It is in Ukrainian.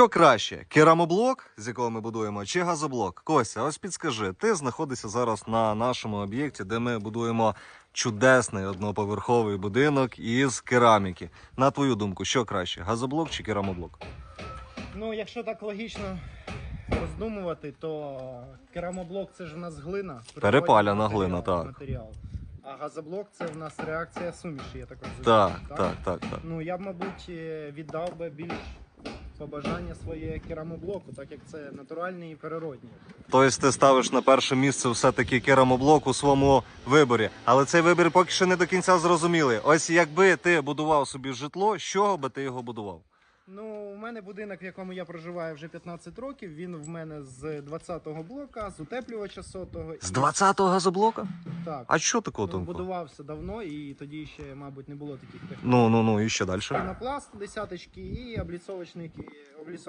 Що краще, керамоблок, з якого ми будуємо, чи газоблок? Костя, ось підскажи, ти знаходишся зараз на нашому об'єкті, де ми будуємо чудесний одноповерховий будинок із кераміки. На твою думку, що краще, газоблок чи керамоблок? Ну, якщо так логічно роздумувати, то керамоблок це ж в нас глина. Перепаляна природній глина, так. Матеріал. А газоблок це в нас реакція суміші, я так розумію. Так, так, так, так. Ну я б, мабуть, е, віддав би більш побажання своє керамоблоку, так як це натуральний і природній. Тобто ти ставиш на перше місце все-таки керамоблок у своєму виборі. Але цей вибір поки що не до кінця зрозумілий. Ось якби ти будував собі житло, з чого би ти його будував? Ну, у мене будинок, в якому я проживаю вже 15 років. Він в мене з 20-го блока, з утеплювача сотого. З і- 20-го газоблока? Так. А що такого Ну, тонкого? будувався давно, і тоді ще, мабуть, не було таких технологій. Ну, ну, ну, і ще далі. Пінопласт, десяточки і обліцовочний, ки- обліцовочний